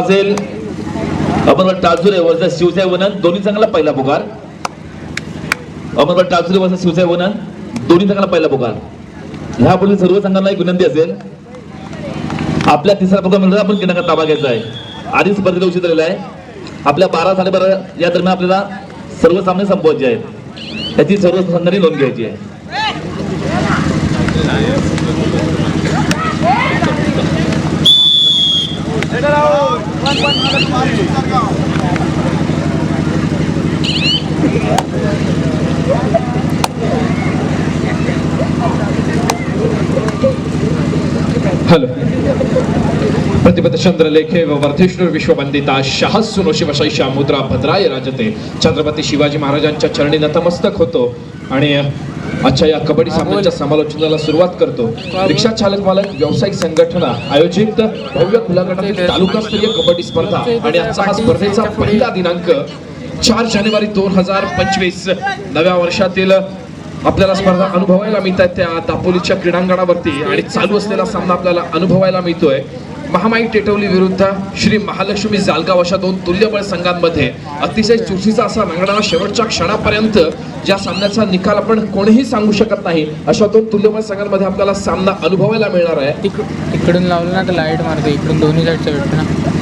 नाटवना सामना असेल टाजुरे वजा शिवसाई वनन दोन्ही संघाला पहिला पुकार. अमरगड टाजुरे वजा शिवसाई वनन दोन्ही संघाला पहिला पुकार. ह्यापुढील सर्व संघांना एक विनंती असेल. आपल्या तिसरा पुकार म्हणजे आपण किनाका ताबा घ्यायचा आहे. आधी स्पर्धेला उशीर झालेला आहे. आपल्या बारा साडेबारा या दरम्यान आपल्याला सर्व सामने संपवायचे आहेत. त्याची सर्व संघांनी नोंद घ्यायची आहे. हॅलो प्रतिपद चंद्रलेखे व वर्धेश्वर विश्ववंदिता शाहसुनो शिवशाईशा मुद्रा भद्राय राजते छत्रपती शिवाजी महाराजांच्या चरणी नतमस्तक होतो आणि आजच्या या कबड्डी सामन्याच्या समालोचनाला सुरुवात करतो. रिक्षा चालक मालक व्यावसायिक संघटना आयोजित भव्य खुला गटातील तालुकास्तरीय कबड्डी स्पर्धा आणि आजचा हा स्पर्धेचा पहिला दिनांक चार जानेवारी दोन हजार पंचवीस. नव्या वर्षातील आपल्याला स्पर्धा अनुभवायला मिळत आहेत त्या दापोलीच्या क्रीडांगणावरती आणि चालू असलेला सामना आपल्याला अनुभवायला मिळतोय. महामाई टेटवली विरुद्ध श्री महालक्ष्मी जालगाव अशा दोन तुल्यबळ संघांमध्ये अतिशय चुरशीचा असा रंगणारा शेवटच्या क्षणापर्यंत ज्या सामन्याचा निकाल आपण कोणीही सांगू शकत नाही अशा दोन तुल्यबळ संघांमध्ये आपल्याला सामना अनुभवायला मिळणार आहे. इकडून लावलं ना तर लाइट मारते इकडून दोन्ही साईडचं भेटतं ना.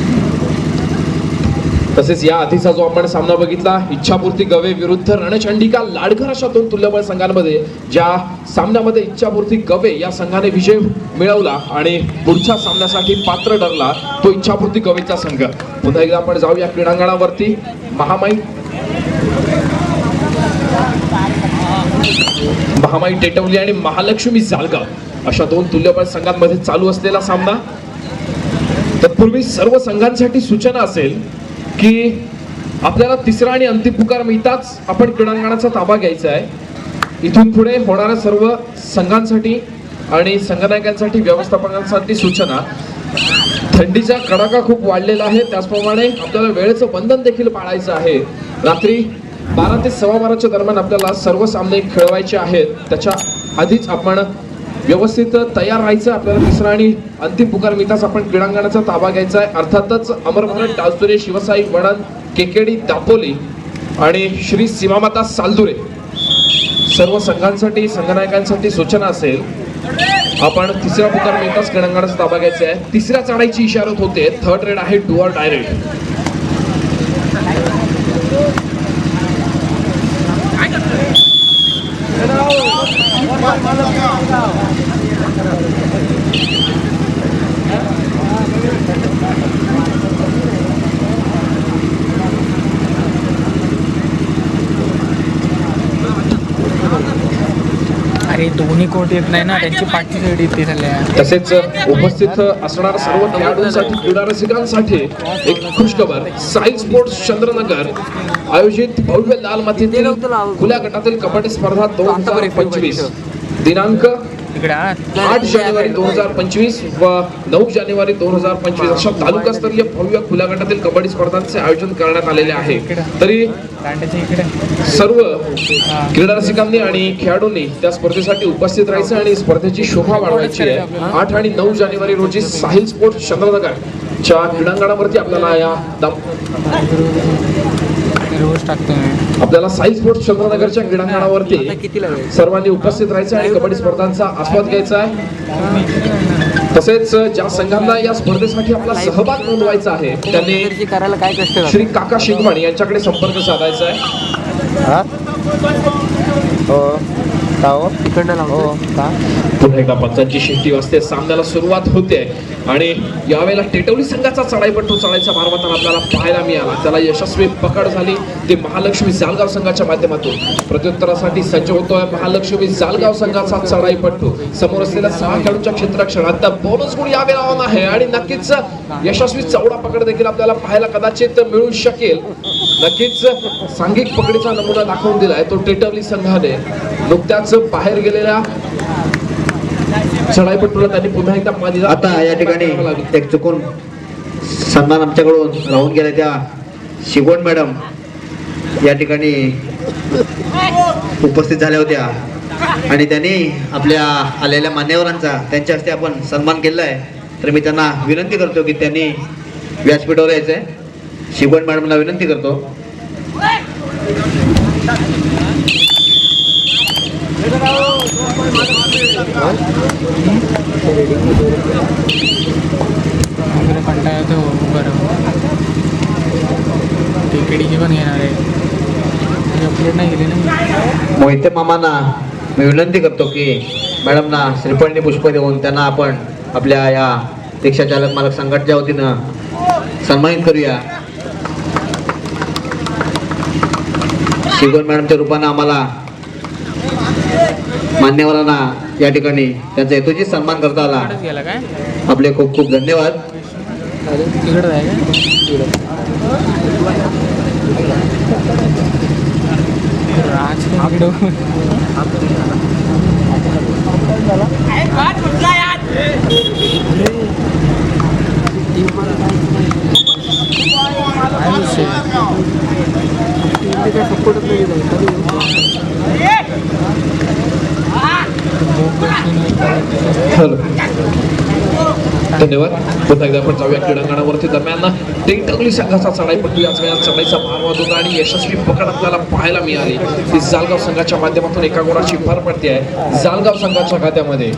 तसेच या आधीचा जो आपण सामना बघितला इच्छापूर्ती गवे विरुद्ध रणचंडिका लाडघर अशा दोन तुल्यबळ संघांमध्ये ज्या सामन्यामध्ये इच्छापूर्ती गवे या संघाने विजय मिळवला आणि पुढच्या सामन्यासाठी पात्र ठरला तो इच्छापूर्ती गवेचा संघ. पुन्हा एकदा आपण जाऊया क्रीडांगणावरती. महामाई. महामाई टेटवली आणि महालक्ष्मी जालगाव अशा दोन तुल्यबळ संघांमध्ये चालू असलेला सामना. तत्पूर्वी सर्व संघांसाठी सूचना असेल की आपल्याला तिसरा आणि अंतिम पुकार मिळताच आपण क्रीडांगणाचा ताबा घ्यायचा आहे. इथून पुढे होणाऱ्या सर्व संघांसाठी आणि संघनायकांसाठी व्यवस्थापकांसाठी सूचना. थंडीचा कडाका खूप वाढलेला आहे. त्याचप्रमाणे आपल्याला वेळेचं बंधन देखील पाळायचं आहे. रात्री बारा ते सव्वा बाराच्या दरम्यान आपल्याला सर्व सामने खेळवायचे आहेत. त्याच्या आधीच आपण व्यवस्थित तयार राहायचं आपल्याला तिसरा आणि अंतिम पुकार मिळताच आपण क्रीडांगणाचा ताबा घ्यायचा आहे. अर्थातच अमर भारत टाचदुरे शिवसाई वडन केकेडी दापोली आणि श्री सीमामाता सालदुरे. सर्व संघांसाठी संघनायकांसाठी सूचना असेल आपण तिसरा पुकार मिळताच क्रीडांगणाचा ताबा घ्यायचा आहे. तिसऱ्या चढाईची इशारत होते. थर्ड रेड आहे डुअर डायरेक्ट सपोर्ट येत नाही ना त्यांची पाठची साईड येते झाल्या तसेच उपस्थित असणार सर्व खेळाडूंसाठी क्रीडा रसिकांसाठी एक खुशखबर साई स्पोर्ट्स चंद्रनगर आयोजित भव्य लाल मातीतील खुल्या गटातील कबड्डी स्पर्धा दोन हजार पंचवीस. दिनांक आठ जानेवारी दोन हजार पंचवीस व नऊ जानेवारी दोन हजार पंचवीस अशा तालुकास्तरीय भव्य खुल्या गटातील कबड्डी स्पर्धांचे आयोजन करण्यात आलेले आहे. तरी सर्व क्रीडा रसिकांनी आणि खेळाडूंनी त्या स्पर्धेसाठी उपस्थित राहायचं आणि स्पर्धेची शोभा वाढवायची आहे. आठ आणि नऊ जानेवारी रोजी साहिल स्पोर्ट्स चंद्रनगर च्या क्रीडांगणावरती आपल्याला या रोज टाकतो मी. आपल्याला साई स्पोर्ट्स चंद्रनगरच्या क्रीडांगणावरती सर्वांनी उपस्थित राहायचं आणि कबड्डी स्पर्धांचा आस्वाद घ्यायचा आहे. तसेच ज्या संघांना या स्पर्धेसाठी आपला सहभाग नोंदवायचा आहे त्यांनी करायला काय कष्ट श्री काका शिंगवाणी यांच्याकडे संपर्क साधायचा आहे. हो? का हो? तिकडनं हो का? पुन्हा एकदा पंचांची शिट्टी वाजते. सामन्याला सुरुवात होते. आणि यावेळेला टेटवली संघाचा चढाईपट्टू चढायचा मारवताना आपल्याला पाहायला मिळाला. त्याला यशस्वी पकड झाली. ते महालक्ष्मी जालगाव संघाच्या माध्यमातून. प्रत्युत्तरासाठी सज्ज होतोय महालक्ष्मी जालगाव संघाचा चढाईपट्टू समोर असलेल्या सहा खेळाडूंच्या आता बोनस गुण यावेळेला ऑन आहे. आणि नक्कीच यशस्वी चौडा पकड देखील आपल्याला पाहायला कदाचित मिळू शकेल. नक्कीच सांघिक पकडीचा नमुना दाखवून दिलाय तो टेटवली संघाने. नुकत्याच बाहेर गेलेल्या चढाईपट्टूला त्यांनी पुन्हा एकदा जा- आता या ठिकाणी एक चुकून सन्मान आमच्याकडून राहून गेल्या त्या शिगवण मॅडम या ठिकाणी उपस्थित झाल्या होत्या. आणि त्यांनी आपल्या आलेल्या मान्यवरांचा त्यांच्या हस्ते आपण सन्मान केलेला आहे. तर मी त्यांना विनंती करतो की त्यांनी व्यासपीठावर यायचं आहे शिवण मॅडमला विनंती करतो. वगैरे कंटाळा येतो बरं तिकडीची पण घेणार आहे अपलोड नाही केली ना मोहिते मामांना मी विनंती करतो की मॅडमना श्रीफळनी पुष्प देऊन त्यांना आपण आपल्या या रिक्षा चालक मालक संघटच्या वतीनं सन्मानित करूया. शिगोन मॅडमच्या रूपानं आम्हाला मान्यवरांना या ठिकाणी त्यांचा हेतूची सन्मान करता आला. आपले खूप खूप धन्यवाद. हॅलो. धन्यवाद. पुन्हा एकदा आपण जाऊया क्रीडांगणावरती. दरम्यान टेंटवली संघाचा चढाईपट्टू याच वेळेला चढाईचा भार वाहत होता आणि यशस्वी पकड आपल्याला पाहायला मिळाली. ती जालगाव संघाच्या माध्यमातून एका गोराची भर पडते आहे. जालगाव संघाच्या खात्यामध्ये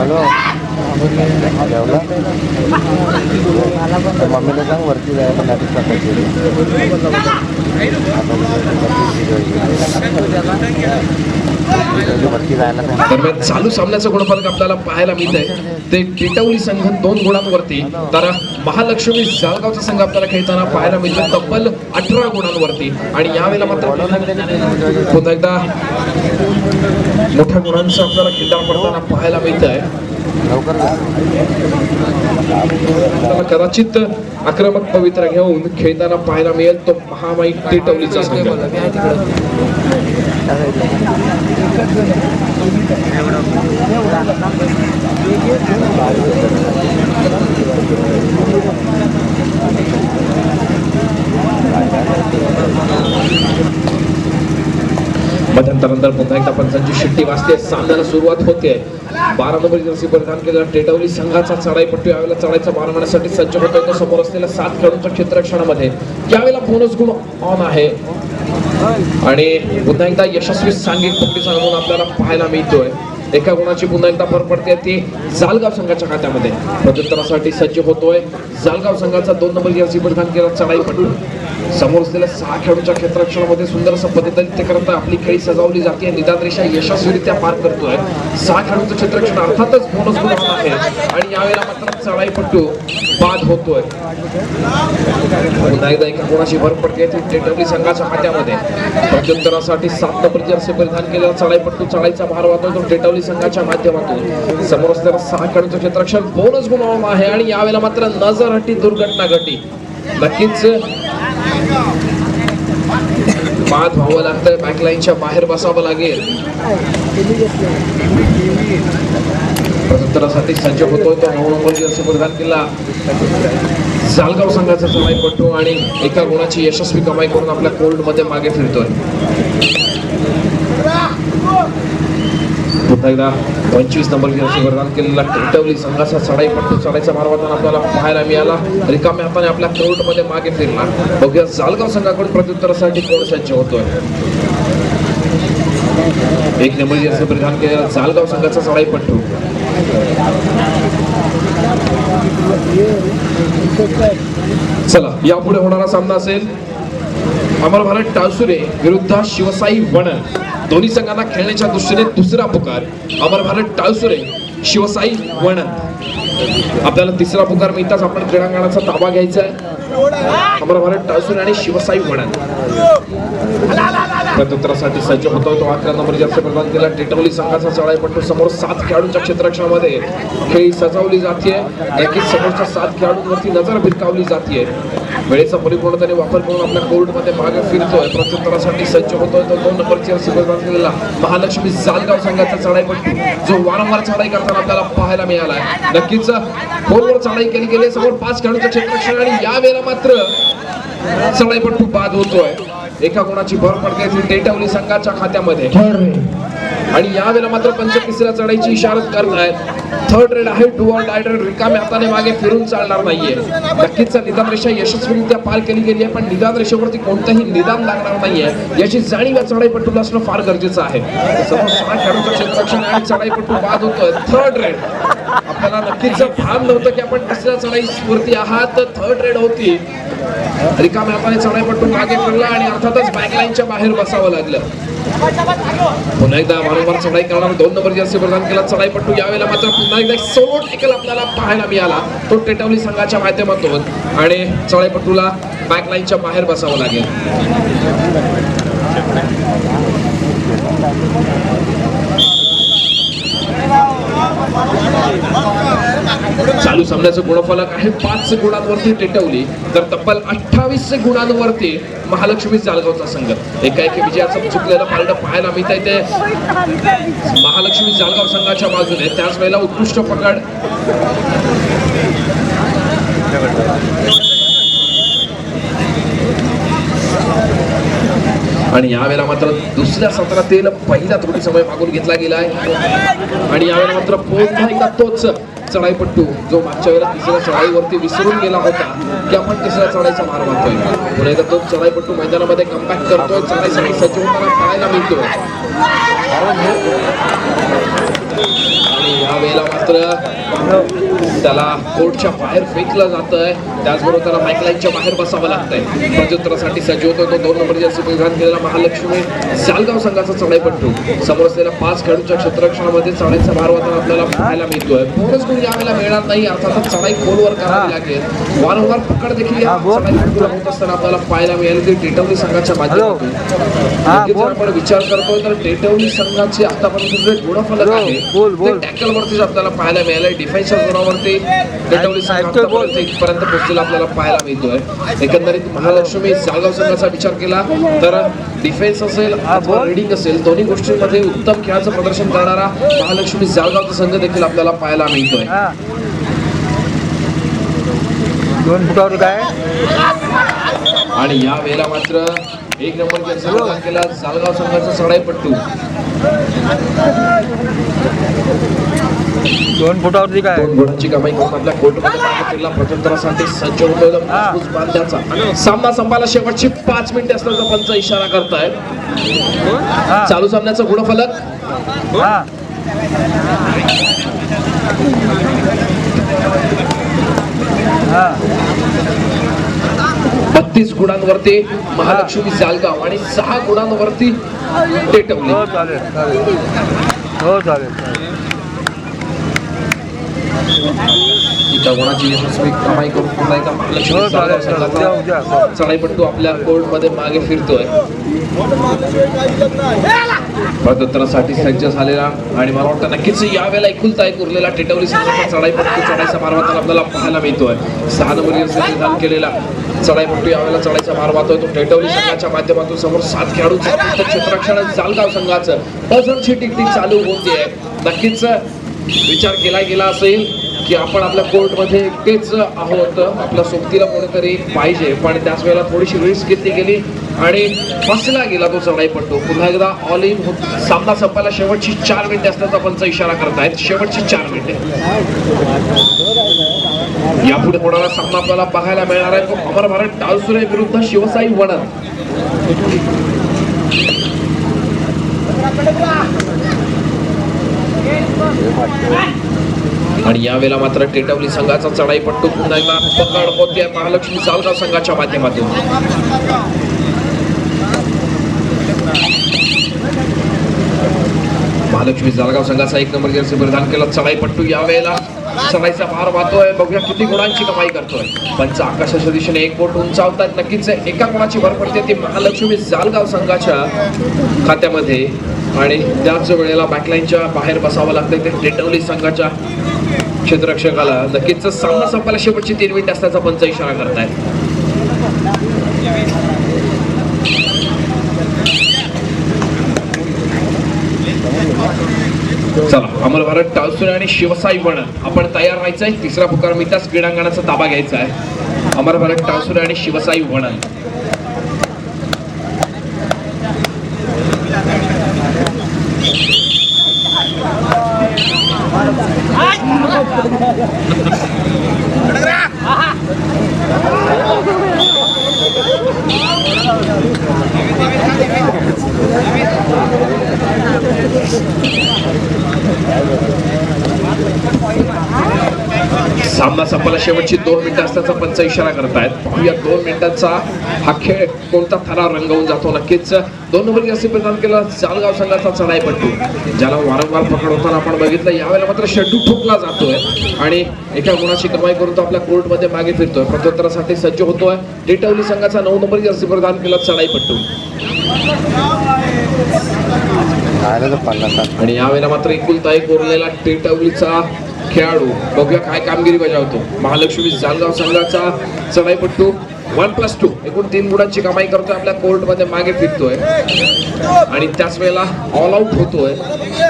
Hello. मम्मीला सांग वरती जायला गाडी दरम्यान चालू सामन्याचं गुणफलक आपल्याला पाहायला मिळत आहे ते टिटवली संघ दोन गुणांवरती तर महालक्ष्मी जाळगावचा संघ आपल्याला खेळताना पाहायला मिळतो तब्बल अठरा गुणांवरती. आणि यावेळेला मात्र पुन्हा एकदा मोठ्या गुणांचा आपल्याला खेळताना पडताना पाहायला मिळत आहे कदाचित आक्रमक पवित्र घेऊन खेळताना पाहायला मिळेल तो महामाई टिटवलीचा संघ मध्यंतरानंतर पुन्हा एकदा पंचांची शिट्टी वाजते. सामन्याला सुरुवात होते. बारा नंबर जर्सी परिधान केलेला टेटवली संघाचा चढाईपट्टू यावेळेला चढाईचा मार मारण्यासाठी सज्ज होतो तो समोर असलेल्या सात खेळाडूंच्या क्षेत्रक्षणामध्ये यावेळेला बोनस गुण ऑन आहे. आणि पुन्हा एकदा यशस्वी सांघिक पट्टीचा नमुना आपल्याला पाहायला मिळतोय. एका गुणाची पुन्हा एकदा भर पडते. ती जालगाव संघाच्या खात्यामध्ये. प्रत्युत्तरासाठी सज्ज होतोय. जालगाव संघाचा दोन नंबर जर्सी परिधान केला चढाईपट्टू समोर असलेल्या सहा खेळाडूच्या क्षेत्रक्षणामध्ये सुंदर असं पद्धतीने करता आपली खेळी सजावली जाते. निदान रेषा यशस्वीरित्या पार करतोय. सहा खेळाडूचं क्षेत्रक्षण अर्थातच बोनस गुण आहे. आणि यावेळेला मात्र चढाईपट्टू बाद होतोय. पुन्हा एकदा एका गुणाची भर पडते. ती टेटवली संघाच्या खात्यामध्ये. प्रत्युत्तरासाठी सात नंबर जर्सी परिधान केलेला चढाईपट्टू चढाईचा भार वाहतो तो टेटवली संघाच्या माध्यमातून. समोर असलेल्या सहा खेळाडूंचं बोनस गुण आहे आणि यावेळेला मात्र नजर हटी दुर्घटना घटी. नक्कीच बाद व्हावं लागतंय बॅकलाईनच्या बाहेर बसावं लागेल. प्रत्युत्तरासाठी सज्ज होतोय तो नऊ नंबरची जर्सी परिधान केला जालगाव संघाचा चढाईपट्टू आणि एका गुणाची यशस्वी कमाई करून आपल्या कोल्डमध्ये मागे फिरतोय. पुन्हा एकदा पंचवीस नंबर वरदान परिधान केलेला टिटवली संघाचा चढाई पडतो चढाईचा मारवाताना आपल्याला पाहायला मिळाला. रिकाम्या हाताने आपल्या कोर्टमध्ये मागे फिरला. बघूया जालगाव संघाकडून प्रत्युत्तरासाठी कोण सज्ज होतोय. एक नंबर जर्सी परिधान केलेला जालगाव संघाचा चढाई पट्टू. चला यापुढे होणारा सामना असेल. अमर भारत टाळसुरे विरुद्ध शिवसाई वणन दोन्ही संघांना खेळण्याच्या दृष्टीने दुसरा पुकार अमर भारत टाळसुरे शिवसाई वणन आपल्याला तिसरा पुकार मिळताच आपण क्रीडांगणाचा ताबा घ्यायचा आहे. अमर भारत टाळसुरे आणि शिवसाई वणन प्रत्युत्तरासाठी सज्ज होतो. तो अकरा नंबर जास्त प्रदान केला टेटवली संघाचा चढाईपट्टू समोर सात खेळाडूंच्या क्षेत्रक्षामध्ये खेळी सजवली जाते नक्कीच समोरच्या सात खेळाडूंवरती नजर भिरकावली जाते वेळेचा परिपूर्णतेने वापर करून आपल्या कोर्टमध्ये मागे फिरतोय. प्रत्युत्तरासाठी सज्ज होतोय. तो दोन नंबर जर्सी प्रदान केलेला महालक्ष्मी जालगाव संघाचा चढाईपट्टू जो वारंवार चढाई करताना आपल्याला पाहायला मिळालाय. नक्कीच फोनवर चढाई केली गेली समोर पाच खेळाडूचा क्षेत्रक्षण आणि यावेळेला मात्र चढाईपट्टू बाद होतोय. एका गुणाची भर पडते ती टेटवली संघाच्या खात्यामध्ये. आणि यावेळेला मात्र पंच तिसऱ्या चढाईची इशारत करत आहेत थर्ड रेड आहे टू ऑन डायडर रिकाम्या हाताने मागे फिरून चालणार नाहीये. नक्कीच निदान रेषा यशस्वीरित्या पार केली गेली आहे पण निदान रेषेवरती कोणतंही निदान लागणार नाहीये. याची जाणीव या चढाईपट्टूला असणं फार गरजेचं आहे. समोर सहा खेळाडूंचं आणि चढाईपट्टू बाद होतोय. थर्ड रेड मला नक्कीच भान नव्हतं की आपण तिसऱ्या चढाईवरती आहात थर्ड रेड होती. रिकाम्या हाताने चढाईपट्टू मागे पडला आणि अर्थातच बॅकलाईनच्या बाहेर बसावं लागलं. पुन्हा एकदा वारंवार चढाई करणार दोन नंबर जर्सी प्रदान केला चढाईपट्टू यावेळेला मात्र पुन्हा एकदा एक सोलो टिकल आपल्याला पाहायला मिळाला तो टेटवली संघाच्या माध्यमातून. आणि चढाईपट्टूला बॅकलाईनच्या बाहेर बसावं लागेल. चालू सामन्याचं गुणफलक आहे. पाच गुणांवरती टेटवली. तर तब्बल अठ्ठावीस गुणांवरती महालक्ष्मी जालगावचा संघ. एकाएकी विजयाचं चुकलेलं पारडं पाहायला मिळत आहे ते महालक्ष्मी जालगाव संघाच्या बाजूने. त्याच वेळेला उत्कृष्ट पकड. आणि यावेळेला मात्र दुसऱ्या सत्रातील पहिला त्रुटी समय मागून घेतला गेलाय. आणि यावेळेला मात्र पुन्हा एकदा तोच चढाईपट्टू जो मागच्या वेळेला तिसऱ्या चढाईवरती विसरून गेला होता की आपण तिसऱ्या चढाईचा मार मारतोय. पुन्हा एकदा तोच चढाईपट्टू मैदानामध्ये कमबॅक करतोय. चढाईसाठी सज्ज होताना पाहायला मिळतोय. यावेळेला मात्र त्याला कोर्टच्या बाहेर फेकलं जात आहे त्याचबरोबर त्याला माईकलाईनच्या बाहेर बसावं लागतंय. प्रत्युत्तरासाठी सज्ज होतो तो. दोन नंबर जर्सी परिधान केलेला महालक्ष्मी सालगाव संघाचा चढाईपट्टू समोर असलेल्या पाच खेळाडूंच्या क्षेत्ररक्षणामध्ये चढाईचा भार वाहताना आपल्याला पाहायला मिळतोय. बोनस गुण यावेळेला मिळणार नाही अर्थातच चढाई खोलवर करावी लागेल. वारंवार पकड देखील या होत असताना आपल्याला पाहायला मिळाली ती टेटवली संघाच्या माध्यमातून. जर आपण विचार करतोय तर टेटवली संघाचे आतापर्यंत जे गुणफलक आहे टॅकल वरतीच आपल्याला पाहायला मिळालंय. डिफेन्सच्या जोरावरती टेटवली संघ आतापर्यंत इथपर्यंत पोहोचलेला आपल्याला पाहायला मिळतोय. एकंदरीत महालक्ष्मी जालगाव संघाचा विचार केला तर डिफेन्स असेल अथवा रिडिंग असेल दोन्ही गोष्टींमध्ये उत्तम खेळाचं प्रदर्शन करणारा महालक्ष्मी जालगावचा संघ देखील आपल्याला पाहायला मिळतोय. दोन फुटावर काय? आणि या वेळेला मात्र एक नंबर प्रदान केला जालगाव संघाचा चढाईपट्टू दोन फुटावरती काय? गुणांची कमाई करून आपल्या फिरला प्रत्युत्तरासाठी सज्ज होतोय तो मजबूत बांध्याचा सामना संपायला शेवटची पाच मिनिटे असल्याचा पंच इशारा करताय. हा. चालू सामन्याचं गुणफलक. हा. बत्तीस गुणांवरती महालक्ष्मी जालगाव आणि सहा गुणांवरती टेटवली हो चालेल चालेल. हो चालेल यशस्वी कमाई करून पुन्हा एकदा महालक्ष्मी हो चालेल चालेल. उद्या उद्या संघाचा चढाईपट्टू आपल्या कोर्टमध्ये मागे फिरतोय. प्रत्युत्तरासाठी सज्ज झालेला आणि मला वाटतं नक्कीच यावेळेला एकुलता एक उरलेला टेटवली संघाचा चढाईपट्टू चढाईचा मार वाहताना आपल्याला पाहायला मिळतोय. सहा नंबर केलेला. चढाईपट्टू यावेळेला चढाईचा भार वाहतोय. तो टेटवली संघाच्या माध्यमातून समोर सात खेळाडूंचं फक्त जालगाव संघाचं बझरची टिकटिक चालू होते. नक्कीच विचार केला गेला असेल की आपण आपल्या कोर्टमध्ये एकटेच आहोत. आपल्या सोबतीला कोणीतरी पाहिजे. पण त्याच वेळेला थोडीशी रिस्क घेतली गेली आणि फसला गेला तो चढाईपट्टू पुन्हा एकदा ऑल इन होत सामना संपायला शेवटची चार मिनिटे असल्याचा पंच इशारा करतायत. शेवटची चार मिनिटे. यापुढे होणारा सामना आपल्याला पाहायला मिळणार आहे? तो अमर भारत टाळसुरे विरुद्ध शिवसाई वणन आणि यावेळेला मात्र टेटवली संघाचा चढाईपट्टू पुन्हा एकदा पकड होते महालक्ष्मी जालगाव संघाच्या माध्यमातून. महालक्ष्मी जळगाव संघाचा एक नंबर जर्सी परिधान केला. चढाई पट्टू यावेळेला चढाईचा भार वाहतोय. बघूया किती गुणांची कमाई करतोय. पंच आकाशाच्या दिशेने एक बोट उंचावतात. नक्कीच एका गुणाची भर पडते ती महालक्ष्मी जालगाव संघाच्या खात्यामध्ये. आणि त्याच वेळेला बॅकलाईनच्या बाहेर बसावं लागतं ते टेटवली संघाच्या क्षेत्ररक्षकाला. नक्कीच सामना संपायला शेवटची तीन मिनिट असल्याचा पंच इशारा करतायत. चला अमर भारत टाळसुरे आणि शिवसाई वण आपण तयार व्हायचंय तिसरा पुकार त्याच क्रीडांगणाचा ताबा घ्यायचा आहे. अमर भारत टाळसुरे आणि शिवसाई वणन सामना संपायला शेवटची दोन मिनिटं असल्याचा पंच इशारा करतायत. पाहूया दोन मिनिटांचा हा खेळ कोणता थरा रंगवून जातो? नक्कीच दोन नंबर जास्ती प्रदान केला जालगाव संघाचा चढाईपट्टू ज्याला वारंवार पकड होताना आपण बघितलं. यावेळेला मात्र शेड्यू ठोकला जातोय आणि एका गुणाची कमाई करून तो आपल्या कोर्टमध्ये मागे फिरतोय. प्रत्युत्तरासाठी सज्ज होतोय. टेटवली संघाचा नऊ नंबर जास्ती प्रदान केला चढाईपट्टू आणि यावेळेला मात्र एकुलता एक उरलेला टेटवलीचा खेळाडू. बघूया काय कामगिरी बजावतो. महालक्ष्मी जालगाव संघाचा चढाईपट्टू वन प्लस टू एकूण तीन गुणांची कमाई करतोय. आपल्या कोर्टमध्ये मागे फिरतोय. आणि त्याच वेळेला ऑल आउट होतोय.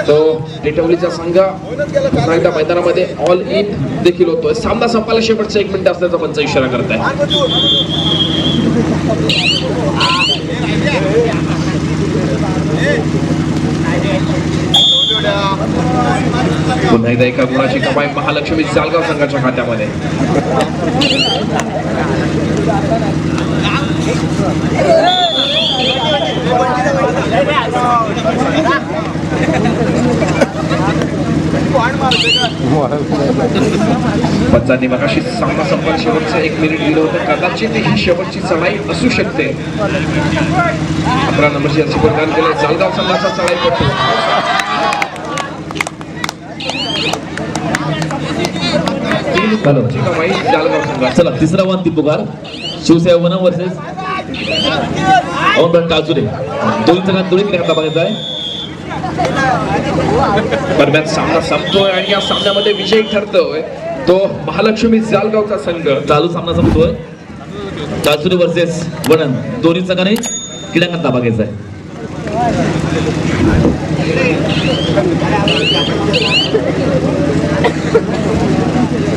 तो डेटवलीचा संघ एकदा मैदानामध्ये ऑल इन देखील होतोय. सामना संपायला शेवटचा एक मिनिट असल्याचा पंच इशारा करताय. पुन्हा एकदा एका गुणाची कमाई महालक्ष्मी जालगाव संघाच्या खात्यामध्ये. पंचांनी मगाशी सामना संपत शेवटचं एक मिनिट दिलं होतं. कदाचित ही शेवटची चढाई असू शकते. अकरा नंबरची अर्जी प्रदान केलं जालगाव संघाचा चढाई पडतो तीन हॅलो. गुणांची कमाई जालगाव संघाचा चला तिसरा वन ती पुकार. Shiv Sena one versus. अवनभट टाळसुरे दोन्ही संघात दोन्ही क्रिकेट बघायचा आहे. दरम्यान सामना संपतोय आणि या सामन्यामध्ये विजयी ठरतोय. तो महालक्ष्मी जालगावचा संघ. चालू सामना संपतोय. टाळसुरे वर्सेस वनन दोन्ही संघाने क्रीडांगणात ताबा घ्यायचा आहे.